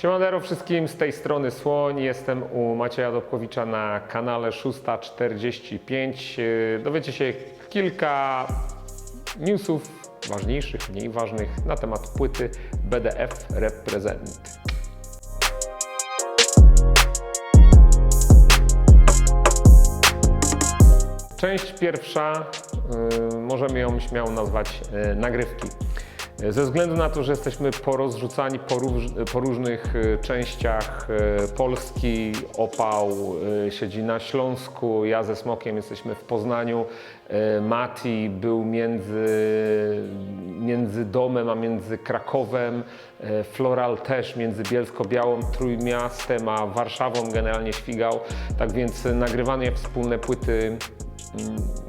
Siemandero wszystkim, z tej strony Słoń. Jestem u Macieja Dobkowicza na kanale 645. Yy, Dowiecie się kilka newsów ważniejszych, mniej ważnych na temat płyty BDF Represent. Część pierwsza, y, możemy ją śmiało nazwać y, nagrywki. Ze względu na to, że jesteśmy porozrzucani po, róż, po różnych y, częściach y, Polski, Opał y, siedzi na Śląsku, ja ze Smokiem jesteśmy w Poznaniu, Mati był między, między domem a między Krakowem, Floral też między Bielsko-Białą, Trójmiastem a Warszawą generalnie świgał, tak więc nagrywanie wspólne płyty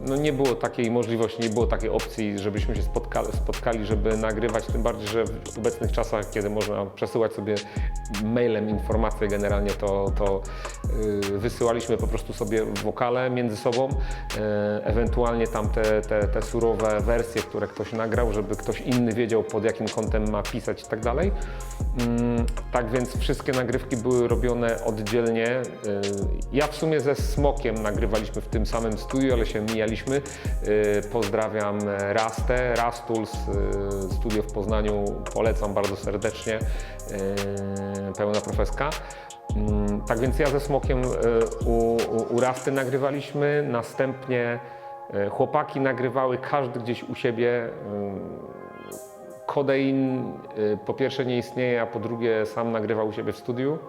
no nie było takiej możliwości, nie było takiej opcji, żebyśmy się spotkali, spotkali, żeby nagrywać, tym bardziej, że w obecnych czasach, kiedy można przesyłać sobie mailem informacje generalnie, to, to yy, wysyłaliśmy po prostu sobie wokale między sobą, yy, ewentualnie tam te, te, te surowe wersje, które ktoś nagrał, żeby ktoś inny wiedział pod jakim kątem ma pisać i tak dalej. Mm, Tak więc wszystkie nagrywki były robione oddzielnie. Yy, Ja w sumie ze Smokiem nagrywaliśmy w tym samym studiu, ale się mijaliśmy. Yy, Pozdrawiam Rastę, Rastools, yy, studio w Poznaniu, polecam bardzo serdecznie, yy, pełna profeska. Mm, Tak więc ja ze Smokiem u, u, u Rasty nagrywaliśmy, następnie chłopaki nagrywały, każdy gdzieś u siebie. Kodein y, po pierwsze nie istnieje, a po drugie sam nagrywał u siebie w studiu.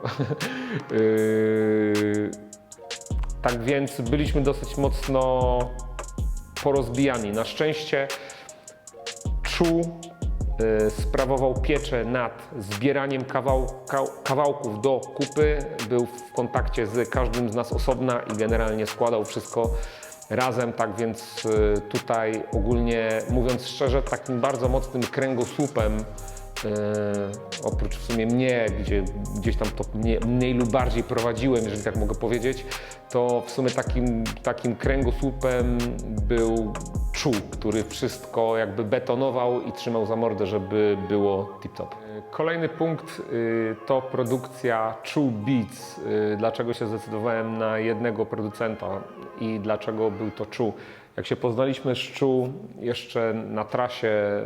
Tak więc byliśmy dosyć mocno porozbijani. Na szczęście Czu y, sprawował pieczę nad zbieraniem kawał, ka, kawałków do kupy. Był w kontakcie z każdym z nas osobna i generalnie składał wszystko razem, tak więc y, tutaj ogólnie mówiąc szczerze, takim bardzo mocnym kręgosłupem oprócz w sumie mnie, gdzie gdzieś tam to mnie, mniej lub bardziej prowadziłem, jeżeli tak mogę powiedzieć, to w sumie takim, takim kręgosłupem był Czu, który wszystko jakby betonował i trzymał za mordę, żeby było tip-top. Yy, Kolejny punkt yy, to produkcja Czu Beats. Yy, Dlaczego się zdecydowałem na jednego producenta i dlaczego był to Czu? Jak się poznaliśmy z Czu jeszcze na trasie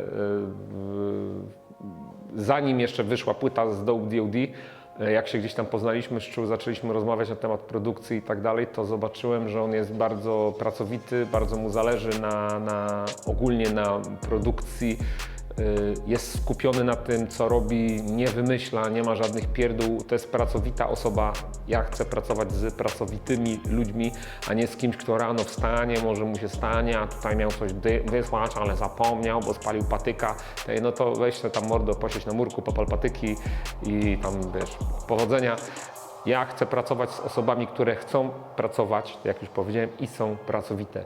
zanim jeszcze wyszła płyta z Dope DOD, e, jak się gdzieś tam poznaliśmy, szczu, zaczęliśmy rozmawiać na temat produkcji i tak dalej, to zobaczyłem, że on jest bardzo pracowity, bardzo mu zależy na, na ogólnie na produkcji. Y, Jest skupiony na tym, co robi, nie wymyśla, nie ma żadnych pierdół. To jest pracowita osoba. Ja chcę pracować z pracowitymi ludźmi, a nie z kimś, kto rano wstanie, może mu się stanie, a tutaj miał coś wysłać, ale zapomniał, bo spalił patyka. No to weź tam mordo, posiedź na murku, popal patyki i tam, wiesz, powodzenia. Ja chcę pracować z osobami, które chcą pracować, jak już powiedziałem, i są pracowite.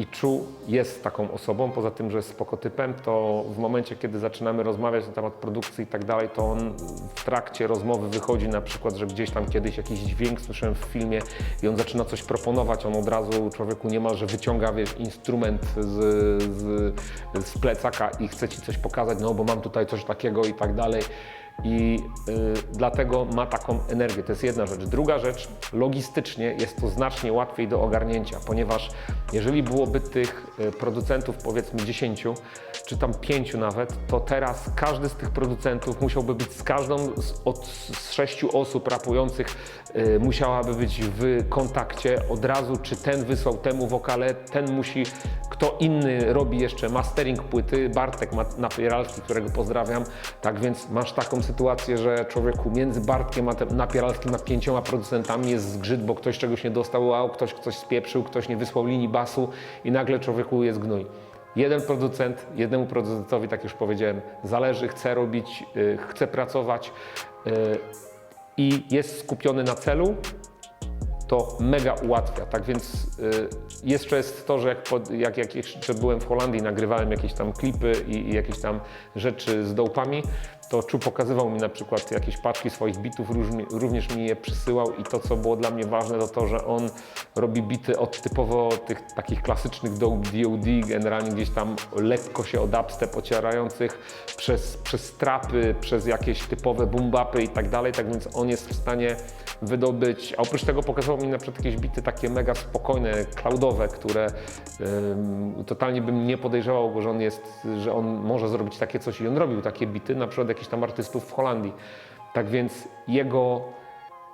I Czu jest taką osobą, poza tym, że jest spokotypem, to w momencie, kiedy zaczynamy rozmawiać na temat produkcji i tak dalej, to on w trakcie rozmowy wychodzi na przykład, że gdzieś tam kiedyś jakiś dźwięk słyszałem w filmie i on zaczyna coś proponować, on od razu człowieku niemalże wyciąga, wiesz, instrument z, z, z plecaka i chce Ci coś pokazać, no bo mam tutaj coś takiego i tak dalej. I y, dlatego ma taką energię. To jest jedna rzecz. Druga rzecz, logistycznie jest to znacznie łatwiej do ogarnięcia, ponieważ jeżeli byłoby tych y, producentów powiedzmy 10 czy tam 5 nawet, to teraz każdy z tych producentów musiałby być z każdą z, od z sześciu osób rapujących, musiałaby być w kontakcie od razu, czy ten wysłał temu wokale, ten musi, kto inny robi jeszcze mastering płyty, Bartek Napieralski, którego pozdrawiam, tak więc masz taką sytuację, że człowieku między Bartkiem Napieralskim a pięcioma producentami jest zgrzyt, bo ktoś czegoś nie dostał, a ktoś coś spieprzył, ktoś nie wysłał linii basu i nagle człowieku jest gnój. Jeden producent, jednemu producentowi, tak już powiedziałem, zależy, chce robić, y, chce pracować y, i jest skupiony na celu, to mega ułatwia. Tak więc y, jeszcze jest to, że jak, pod, jak, jak jeszcze byłem w Holandii, nagrywałem jakieś tam klipy i, i jakieś tam rzeczy z dołpami, to Czu pokazywał mi na przykład jakieś paczki swoich bitów, również mi je przysyłał i to, co było dla mnie ważne, to to, że on robi bity od typowo tych takich klasycznych do DOD, generalnie gdzieś tam lekko się o dubstep ocierających, przez, przez trapy, przez jakieś typowe boom-bapy i tak dalej, tak więc on jest w stanie wydobyć, a oprócz tego pokazywał mi na przykład jakieś bity takie mega spokojne, cloudowe, które totalnie bym nie podejrzewał że on jest, że on może zrobić takie coś i on robił takie bity, na przykład jakichś tam artystów w Holandii. Tak więc jego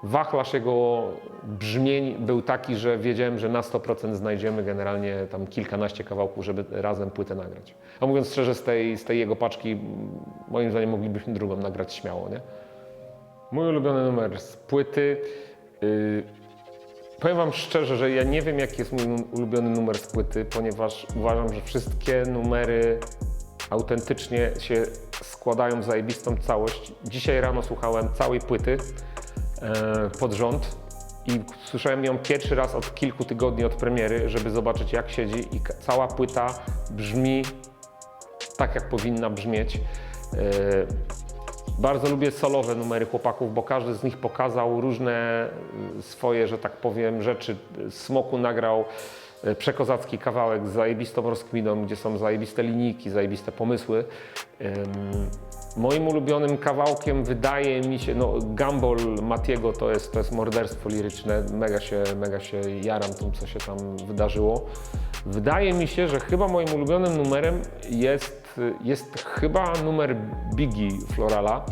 wachlarz, jego brzmień był taki, że wiedziałem, że na 100% znajdziemy generalnie tam kilkanaście kawałków, żeby razem płytę nagrać. A mówiąc szczerze, z tej, z tej jego paczki, m, moim zdaniem moglibyśmy drugą nagrać śmiało, nie? Mój ulubiony numer z płyty. Yy, powiem Wam szczerze, że ja nie wiem, jaki jest mój ulubiony numer z płyty, ponieważ uważam, że wszystkie numery autentycznie się składają w zajebistą całość. Dzisiaj rano słuchałem całej płyty e, pod rząd i słyszałem ją pierwszy raz od kilku tygodni od premiery, żeby zobaczyć jak siedzi i cała płyta brzmi tak, jak powinna brzmieć. E, bardzo lubię solowe numery chłopaków, bo każdy z nich pokazał różne swoje, że tak powiem, rzeczy. Smoku nagrał przekozacki kawałek z zajebistą rozkminą, gdzie są zajebiste linijki, zajebiste pomysły. Moim ulubionym kawałkiem wydaje mi się, no Gumball Matiego to jest, to jest morderstwo liryczne, mega się, mega się jaram tym, co się tam wydarzyło. Wydaje mi się, że chyba moim ulubionym numerem jest, jest chyba numer Biggie Florala.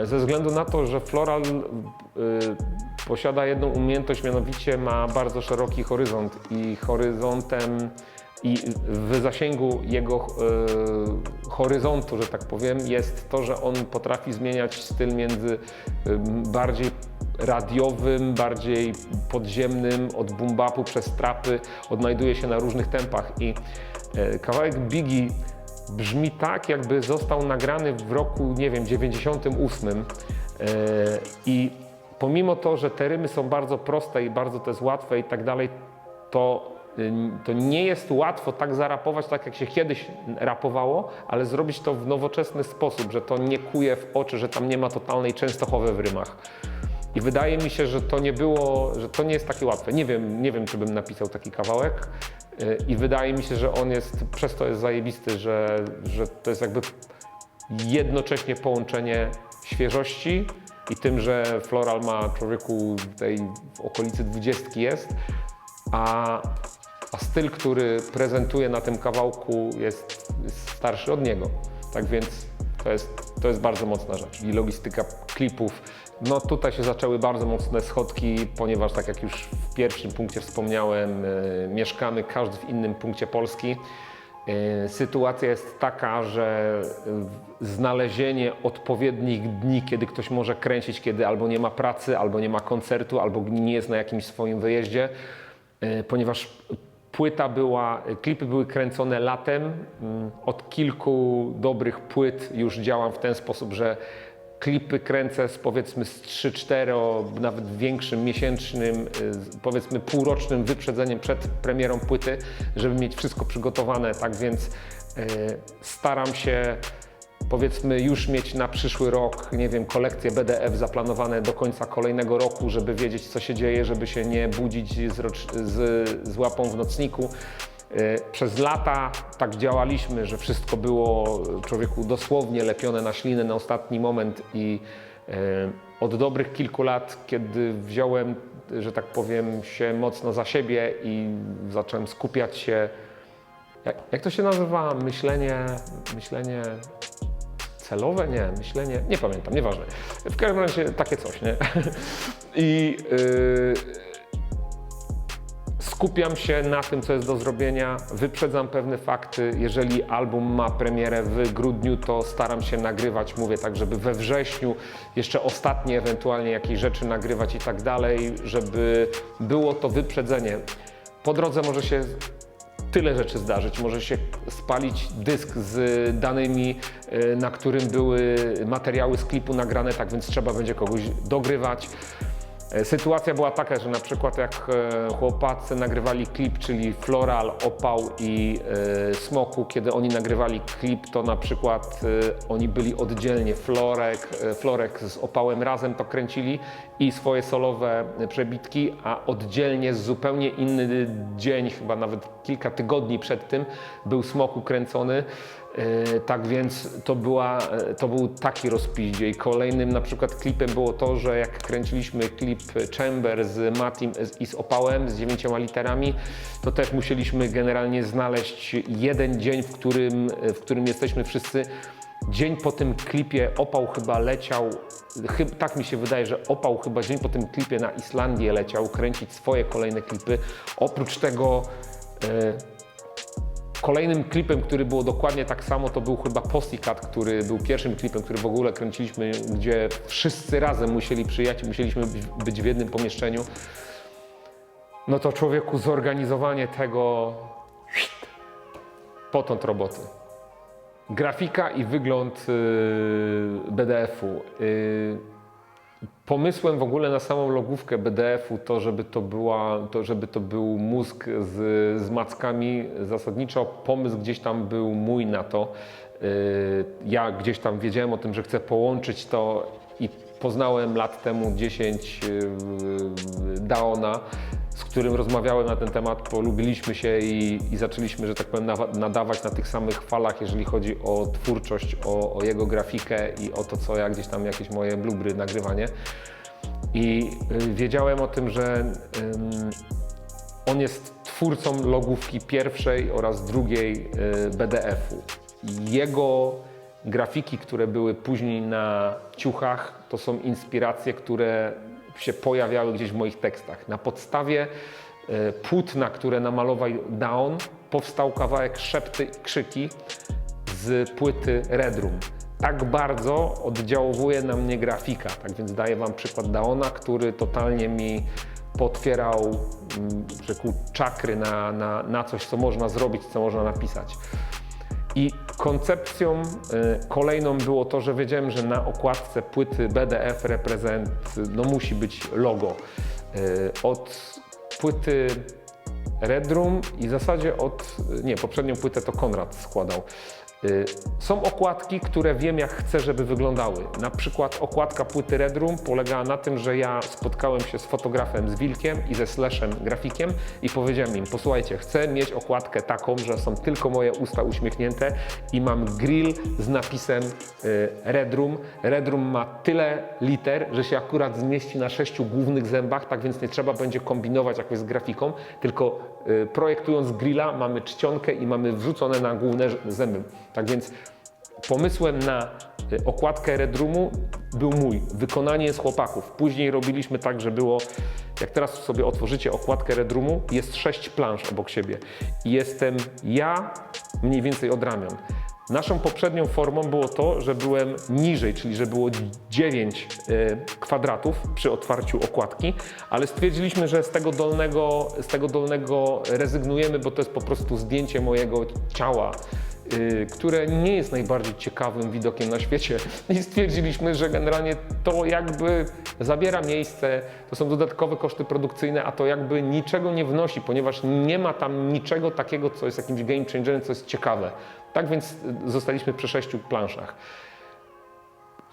E, Ze względu na to, że Floral e, posiada jedną umiejętność, mianowicie ma bardzo szeroki horyzont i horyzontem i w zasięgu jego e, horyzontu, że tak powiem, jest to, że on potrafi zmieniać styl między em, bardziej radiowym, bardziej podziemnym, od boom-bapu przez trapy, odnajduje się na różnych tempach. I e, kawałek Biggie brzmi tak, jakby został nagrany w roku, nie wiem, 98 e, i pomimo to, że te rymy są bardzo proste i bardzo to jest łatwe i tak dalej, to, to nie jest łatwo tak zarapować, tak jak się kiedyś rapowało, ale zrobić to w nowoczesny sposób, że to nie kuje w oczy, że tam nie ma totalnej częstochowy w rymach. I wydaje mi się, że to nie było, że to nie jest takie łatwe. Nie wiem, nie wiem czy bym napisał taki kawałek. Yy, I wydaje mi się, że on jest, przez to jest zajebisty, że, że to jest jakby jednocześnie połączenie świeżości i tym, że Floral ma człowieku tej w okolicy dwudziestki jest, a, a styl, który prezentuje na tym kawałku jest, jest starszy od niego. Tak więc to jest, to jest bardzo mocna rzecz. I logistyka klipów. No tutaj się zaczęły bardzo mocne schodki, ponieważ tak jak już w pierwszym punkcie wspomniałem, e, mieszkamy każdy w innym punkcie Polski. E, Sytuacja jest taka, że znalezienie odpowiednich dni, kiedy ktoś może kręcić, kiedy albo nie ma pracy, albo nie ma koncertu, albo nie jest na jakimś swoim wyjeździe, e, ponieważ płyta była, klipy były kręcone latem. Mm, Od kilku dobrych płyt już działam w ten sposób, że klipy kręcę z powiedzmy z 3-4, nawet większym miesięcznym, y, powiedzmy półrocznym wyprzedzeniem przed premierą płyty, żeby mieć wszystko przygotowane. Tak więc y, staram się powiedzmy już mieć na przyszły rok, nie wiem, kolekcje BDF zaplanowane do końca kolejnego roku, żeby wiedzieć co się dzieje, żeby się nie budzić z, z, z łapą w nocniku. E, Przez lata tak działaliśmy, że wszystko było człowieku dosłownie lepione na ślinę na ostatni moment i e, od dobrych kilku lat, kiedy wziąłem, że tak powiem, się mocno za siebie i zacząłem skupiać się, jak, jak to się nazywa, myślenie, myślenie celowe? Nie, myślenie, nie pamiętam, nieważne. W każdym razie takie coś, nie? I yy, skupiam się na tym, co jest do zrobienia, wyprzedzam pewne fakty. Jeżeli album ma premierę w grudniu, to staram się nagrywać, mówię tak, żeby we wrześniu jeszcze ostatnie ewentualnie jakieś rzeczy nagrywać i tak dalej, żeby było to wyprzedzenie. Po drodze może się tyle rzeczy zdarzyć. Może się spalić dysk z danymi, y, na którym były materiały z klipu nagrane, tak więc trzeba będzie kogoś dogrywać. E, Sytuacja była taka, że na przykład jak e, chłopacy nagrywali klip, czyli Floral, Opał i e, Smoku, kiedy oni nagrywali klip, to na przykład oni byli oddzielnie, Florek, Florek z Opałem razem to kręcili i swoje solowe przebitki, a oddzielnie zupełnie inny dzień, chyba nawet kilka tygodni przed tym, był Smoku kręcony. E, Tak więc to, była, e, to był taki rozpiździe. I kolejnym na przykład klipem było to, że jak kręciliśmy klip Chamber z Matim i z Opałem, z dziewięcioma literami, to też musieliśmy generalnie znaleźć jeden dzień, w którym, w którym jesteśmy wszyscy. Dzień po tym klipie Opał chyba leciał, tak mi się wydaje, że Opał chyba dzień po tym klipie na Islandię leciał kręcić swoje kolejne klipy. Oprócz tego e, Kolejnym klipem, który było dokładnie tak samo, to był chyba Pussycat, który był pierwszym klipem, który w ogóle kręciliśmy, gdzie wszyscy razem musieli przyjechać, musieliśmy być- w jednym pomieszczeniu. No to człowieku, zorganizowanie tego potąd roboty. Grafika i wygląd yy, BDF-u. Pomysłem w ogóle na samą logówkę BDF-u to, żeby to, była, to, żeby to był mózg z, z mackami, zasadniczo pomysł gdzieś tam był mój na to. Yy, Ja gdzieś tam wiedziałem o tym, że chcę połączyć to i poznałem lat temu 10 yy, Daona, z którym rozmawiałem na ten temat, polubiliśmy się i, i zaczęliśmy, że tak powiem, nadawać na tych samych falach, jeżeli chodzi o twórczość, o, o jego grafikę i o to, co ja gdzieś tam jakieś moje blubry, nagrywanie. I y, wiedziałem o tym, że on jest twórcą logówki pierwszej oraz drugiej y, BDF-u. Jego grafiki, które były później na ciuchach, to są inspiracje, które się pojawiały gdzieś w moich tekstach. Na podstawie y, płótna, które namalował Down, powstał kawałek Szepty i Krzyki z płyty Red Room. Tak bardzo oddziałuje na mnie grafika. Tak więc daję Wam przykład Daona, który totalnie mi potwierał mm, rzekł, czakry na, na, na coś, co można zrobić, co można napisać. I koncepcją y, kolejną było to, że wiedziałem, że na okładce płyty BDF reprezent no, musi być logo. Y, Od płyty Red Room i w zasadzie od, nie, poprzednią płytę to Konrad składał. Y, Są okładki, które wiem jak chcę, żeby wyglądały. Na przykład okładka płyty Red Room polegała na tym, że ja spotkałem się z fotografem z Wilkiem i ze Slashem grafikiem i powiedziałem im, posłuchajcie, chcę mieć okładkę taką, że są tylko moje usta uśmiechnięte i mam grill z napisem y, Red Room. Red Room ma tyle liter, że się akurat zmieści na sześciu głównych zębach, tak więc nie trzeba będzie kombinować jakoś z grafiką, tylko projektując grilla mamy czcionkę i mamy wrzucone na główne zęby. Tak więc pomysłem na y, okładkę Red Roomu był mój, wykonanie z chłopaków. Później robiliśmy tak, że było, jak teraz sobie otworzycie okładkę Red Roomu, jest sześć plansz obok siebie. Jestem ja mniej więcej od ramion. Naszą poprzednią formą było to, że byłem niżej, czyli że było 9 kwadratów przy otwarciu okładki, ale stwierdziliśmy, że z tego, dolnego, z tego dolnego rezygnujemy, bo to jest po prostu zdjęcie mojego ciała, które nie jest najbardziej ciekawym widokiem na świecie. I stwierdziliśmy, że generalnie to jakby zabiera miejsce, to są dodatkowe koszty produkcyjne, a to jakby niczego nie wnosi, ponieważ nie ma tam niczego takiego, co jest jakimś game changerem, co jest ciekawe. Tak więc y, zostaliśmy przy sześciu planszach.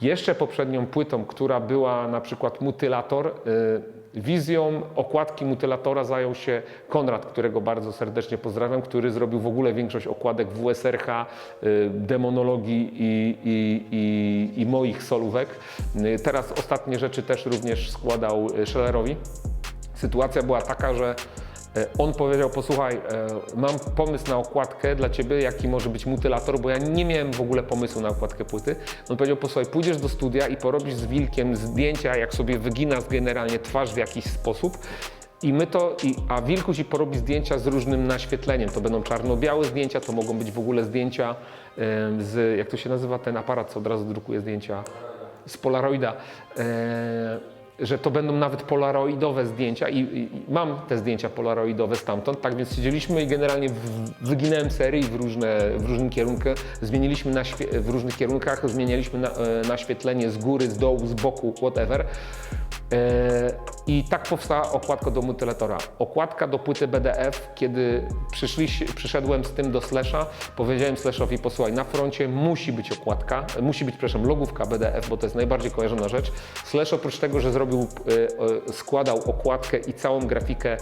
Jeszcze poprzednią płytą, która była na przykład Mutylator, y, wizją okładki Mutylatora zajął się Konrad, którego bardzo serdecznie pozdrawiam, który zrobił w ogóle większość okładek WSRH, y, demonologii i, i, i, i moich solówek. Y, Teraz ostatnie rzeczy też również składał Schellerowi. Sytuacja była taka, że on powiedział, posłuchaj, e, mam pomysł na okładkę dla Ciebie, jaki może być mutylator, bo ja nie miałem w ogóle pomysłu na okładkę płyty. On powiedział, posłuchaj, pójdziesz do studia i porobisz z Wilkiem zdjęcia, jak sobie wyginasz generalnie twarz w jakiś sposób. I my to, i, a Wilku ci porobi zdjęcia z różnym naświetleniem. To będą czarno-białe zdjęcia, to mogą być w ogóle zdjęcia e, z, jak to się nazywa ten aparat, co od razu drukuje zdjęcia? Z Polaroida. Że to będą nawet polaroidowe zdjęcia i, i, mam te zdjęcia polaroidowe stamtąd, tak więc siedzieliśmy i generalnie w, wyginałem serii w różne, w różnym kierunku, zmieniliśmy na w różnych kierunkach, zmienialiśmy na, e, naświetlenie z góry, z dołu, z boku, whatever. E, I tak powstała okładka do mutylatora. Okładka do płyty BDF, kiedy przyszli, przyszedłem z tym do Slasha, powiedziałem Slashowi, posłuchaj, na froncie musi być okładka, e, musi być, przepraszam, logówka BDF, bo to jest najbardziej kojarzona rzecz. Slash oprócz tego, że zrobił, e, składał okładkę i całą grafikę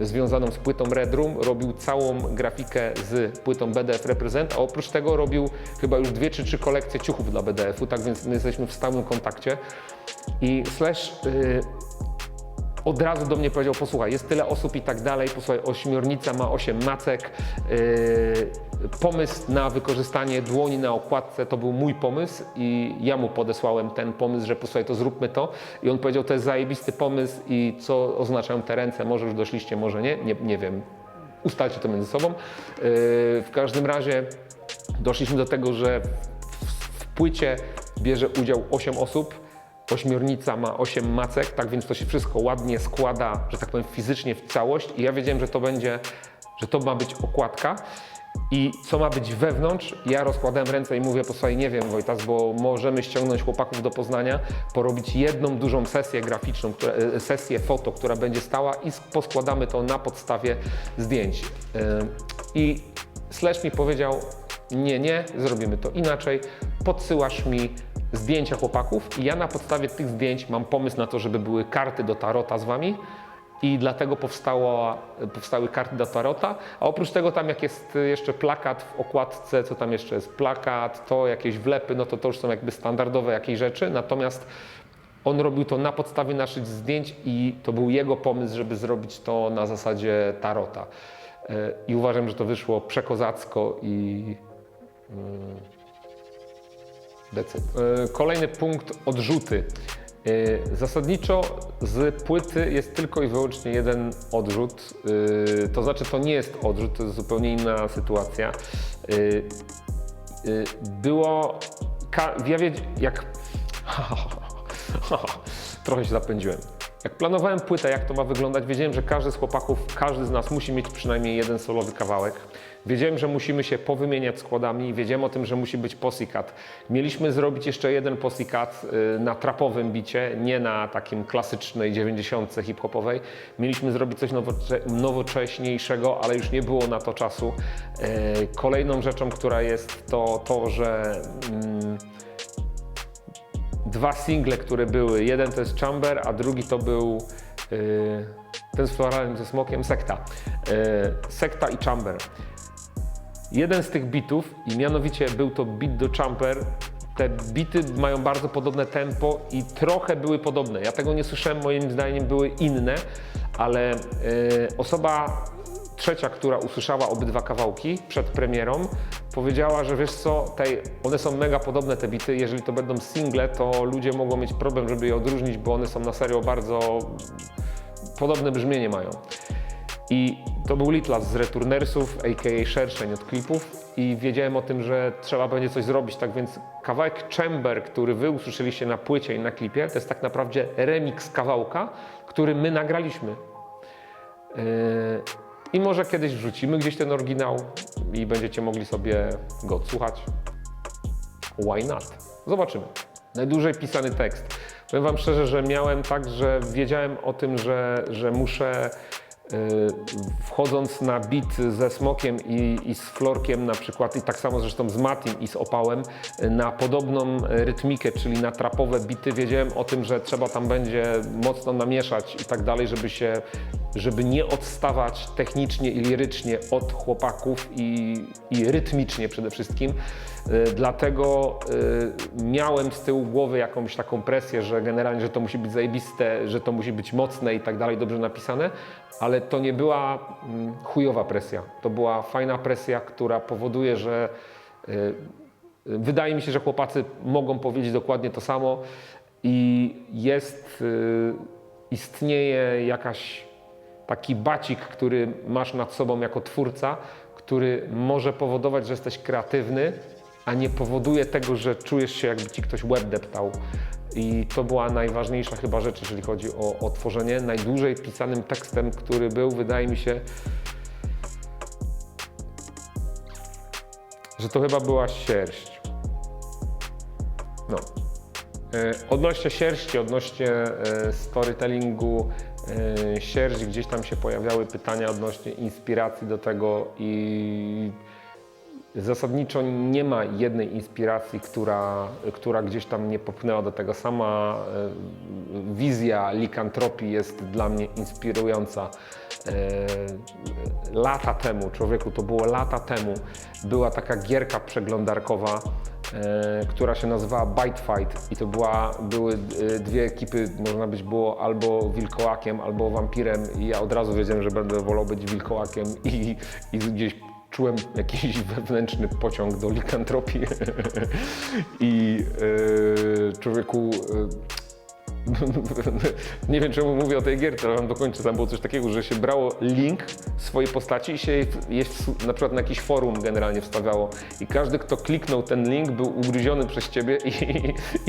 związaną z płytą Red Room, robił całą grafikę z płytą BDF Represent, a oprócz tego robił chyba już dwie czy trzy kolekcje ciuchów dla BDF-u, tak więc my jesteśmy w stałym kontakcie. I Slash y, od razu do mnie powiedział, posłuchaj, jest tyle osób i tak dalej, posłuchaj, ośmiornica ma 8 macek, yy, pomysł na wykorzystanie dłoni na okładce to był mój pomysł i ja mu podesłałem ten pomysł, że posłuchaj, to zróbmy to. I on powiedział, to jest zajebisty pomysł i co oznaczają te ręce, może już doszliście, może nie, nie, nie wiem, ustalcie to między sobą. Yy, w każdym razie doszliśmy do tego, że w, w płycie bierze udział 8 osób, Ośmiornica ma 8 macek, tak więc to się wszystko ładnie składa, że tak powiem, fizycznie w całość. I ja wiedziałem, że to będzie, że to ma być okładka. I co ma być wewnątrz, ja rozkładałem ręce i mówię, posłuchaj, nie wiem Wojtas, bo możemy ściągnąć chłopaków do Poznania, porobić jedną dużą sesję graficzną, która, e, sesję foto, która będzie stała i sk- poskładamy to na podstawie zdjęć. Yy, I Slash mi powiedział, nie, nie, zrobimy to inaczej, podsyłasz mi zdjęcia chłopaków i ja na podstawie tych zdjęć mam pomysł na to, żeby były karty do tarota z wami i dlatego powstało, powstały karty do tarota, a oprócz tego tam jak jest jeszcze plakat w okładce, co tam jeszcze jest, plakat, to jakieś wlepy, no to to już są jakby standardowe jakieś rzeczy, natomiast on robił to na podstawie naszych zdjęć i to był jego pomysł, żeby zrobić to na zasadzie tarota. E, I uważam, że to wyszło przekozacko i Decyd. E, Kolejny punkt odrzuty. E, Zasadniczo z płyty jest tylko i wyłącznie jeden odrzut. E, To znaczy, to nie jest odrzut, to jest zupełnie inna sytuacja. Było. Ja wiedz, jak. Trochę się zapędziłem. Jak planowałem płytę, jak to ma wyglądać, wiedziałem, że każdy z chłopaków, każdy z nas musi mieć przynajmniej jeden solowy kawałek. Wiedziałem, że musimy się powymieniać składami, wiedziałem o tym, że musi być posikat. Mieliśmy zrobić jeszcze jeden posikat y, na trapowym bicie, nie na takim klasycznej 90 hip-hopowej. Mieliśmy zrobić coś nowocze nowocześniejszego, ale już nie było na to czasu. Y, Kolejną rzeczą, która jest to to, że mm, dwa single, które były. Jeden to jest Chamber, a drugi to był yy, ten z floralnym ze smokiem, Sekta. Yy, Sekta i Chamber. Jeden z tych bitów, i mianowicie był to beat do Chamber, te bity mają bardzo podobne tempo i trochę były podobne. Ja tego nie słyszałem, moim zdaniem były inne, ale yy, osoba trzecia, która usłyszała obydwa kawałki przed premierą, powiedziała, że wiesz co, tej, one są mega podobne te bity, jeżeli to będą single, to ludzie mogą mieć problem, żeby je odróżnić, bo one są na serio bardzo podobne brzmienie mają. I to był Litlas z Returnersów, a.k.a. Szerszeń od klipów i wiedziałem o tym, że trzeba będzie coś zrobić, tak więc kawałek Chamber, który wy usłyszeliście na płycie i na klipie, to jest tak naprawdę remix kawałka, który my nagraliśmy. Yy, I może kiedyś wrzucimy gdzieś ten oryginał i będziecie mogli sobie go odsłuchać. Why not? Zobaczymy. Najdłużej pisany tekst. Powiem Wam szczerze, że miałem tak, że wiedziałem o tym, że, że muszę wchodząc na beat ze Smokiem i, i z Florkiem na przykład i tak samo zresztą z Matim i z Opałem yy, na podobną rytmikę, czyli na trapowe bity, wiedziałem o tym, że trzeba tam będzie mocno namieszać i tak dalej, żeby się żeby nie odstawać technicznie i lirycznie od chłopaków i, i rytmicznie przede wszystkim. Y, Dlatego y, miałem z tyłu głowy jakąś taką presję, że generalnie, że to musi być zajebiste, że to musi być mocne i tak dalej, dobrze napisane, ale to nie była mm, chujowa presja. To była fajna presja, która powoduje, że y, wydaje mi się, że chłopacy mogą powiedzieć dokładnie to samo i jest, istnieje jakaś taki bacik, który masz nad sobą jako twórca, który może powodować, że jesteś kreatywny, a nie powoduje tego, że czujesz się jakby ci ktoś łeb deptał. I to była najważniejsza chyba rzecz, jeżeli chodzi o, o tworzenie. Najdłużej pisanym tekstem, który był, wydaje mi się, że to chyba była sierść. No. E, Odnośnie sierści, odnośnie e, storytellingu e, sierść, gdzieś tam się pojawiały pytania odnośnie inspiracji do tego i zasadniczo nie ma jednej inspiracji, która, która gdzieś tam mnie popchnęła do tego. Sama e, wizja likantropii jest dla mnie inspirująca. E, Lata temu, człowieku, to było lata temu, była taka gierka przeglądarkowa, e, która się nazywała Bite Fight i to była, były dwie ekipy, można być było albo wilkołakiem, albo wampirem i ja od razu wiedziałem, że będę wolał być wilkołakiem i, i gdzieś czułem jakiś wewnętrzny pociąg do likantropii. I e, człowieku e, nie wiem czemu mówię o tej gierce, ale wam dokończę. Tam było coś takiego, że się brało link swojej postaci i się je, je w- na przykład na jakiś forum generalnie wstawiało. I każdy, kto kliknął ten link, był ugryziony przez ciebie i,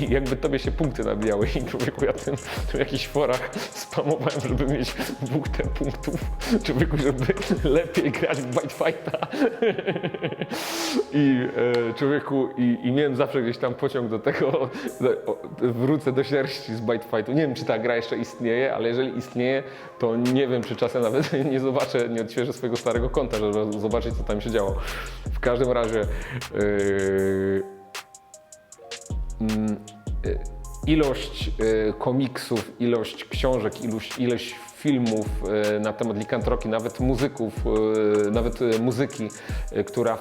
i jakby tobie się punkty nabijały. I człowieku, ja tym, w jakichś forach spamowałem, żeby mieć buchtę punktów. Człowieku, żeby lepiej grać w Bite Fighta. I e, człowieku, i, i miałem zawsze gdzieś tam pociąg do tego, wrócę do sierści z Bite Fightu. Nie wiem, czy ta gra jeszcze istnieje, ale jeżeli istnieje, to nie wiem, czy czasem nawet nie zobaczę, nie odświeżę swojego starego konta, żeby zobaczyć, co tam się działo. W każdym razie yy, mm, y, ilość y, komiksów, ilość książek, ilość, ilość filmów y, na temat likantropii, nawet muzyków, y, nawet muzyki, która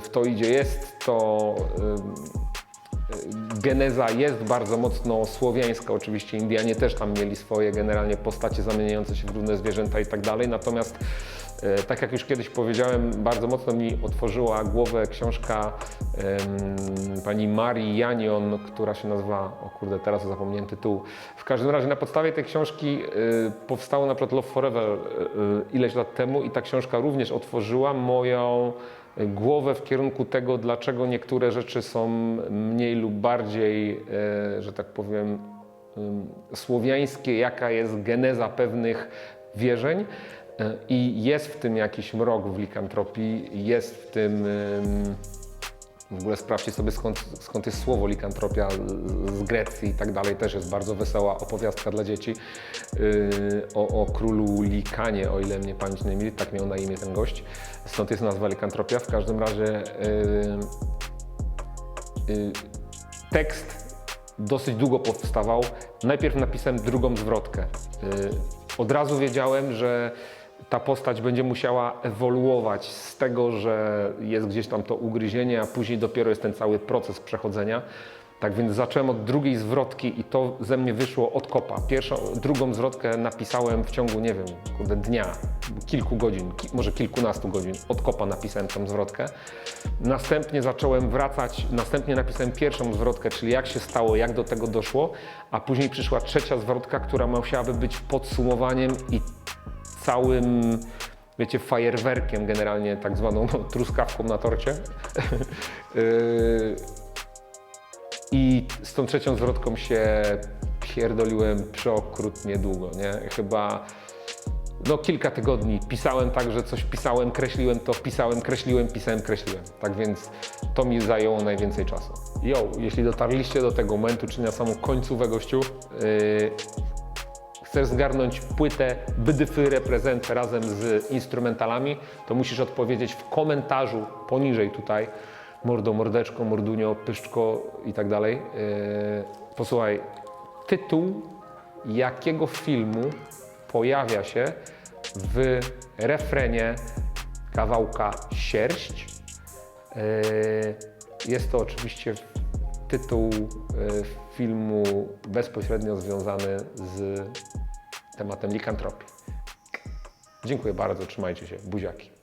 w, to idzie, jest to geneza jest bardzo mocno słowiańska. Oczywiście Indianie też tam mieli swoje generalnie postacie zamieniające się w różne zwierzęta i tak dalej. Natomiast e, tak jak już kiedyś powiedziałem, bardzo mocno mi otworzyła głowę książka em, pani Marii Janion, która się nazywa, o kurde, teraz zapomniałem tytułu. W każdym razie na podstawie tej książki e, powstało na przykład Love Forever e, ileś lat temu i ta książka również otworzyła moją głowę w kierunku tego, dlaczego niektóre rzeczy są mniej lub bardziej, e, że tak powiem, słowiańskie, jaka jest geneza pewnych wierzeń. E, I jest w tym jakiś mrok w likantropii, jest w tym. W ogóle sprawdźcie sobie skąd, skąd jest słowo likantropia z- z Grecji i tak dalej. Też jest bardzo wesoła opowiastka dla dzieci yy, o, o królu Likanie, o ile mnie pamięć nie myli, tak miał na imię ten gość. Stąd jest nazwa likantropia. W każdym razie yy, yy, tekst dosyć długo powstawał. Najpierw napisałem drugą zwrotkę. Yy, Od razu wiedziałem, że ta postać będzie musiała ewoluować z tego, że jest gdzieś tam to ugryzienie, a później dopiero jest ten cały proces przechodzenia. Tak więc zacząłem od drugiej zwrotki i to ze mnie wyszło od kopa. Pierwszą, drugą zwrotkę napisałem w ciągu, nie wiem, dnia, kilku godzin, ki, może kilkunastu godzin. Od kopa napisałem tą zwrotkę. Następnie zacząłem wracać, następnie napisałem pierwszą zwrotkę, czyli jak się stało, jak do tego doszło, a później przyszła trzecia zwrotka, która musiałaby być podsumowaniem i całym, wiecie, fajerwerkiem generalnie, tak zwaną truskawką na torcie. Yy, I z tą trzecią zwrotką się pierdoliłem przeokrutnie długo, nie? Chyba no kilka tygodni pisałem tak, że coś pisałem, kreśliłem to, pisałem, kreśliłem, pisałem, kreśliłem. Tak więc to mi zajęło najwięcej czasu. Jo, jeśli dotarliście do tego momentu, czy na samą końcówę gościu, yy, chcesz zgarnąć płytę Bydyfy Reprezent razem z instrumentalami, to musisz odpowiedzieć w komentarzu poniżej tutaj mordo, mordeczko, mordunio, pyszczko i tak dalej. Yy, Posłuchaj, tytuł jakiego filmu pojawia się w refrenie kawałka Sierść. Yy, Jest to oczywiście tytuł yy, filmu bezpośrednio związany z tematem likantropii. Dziękuję bardzo, trzymajcie się, buziaki.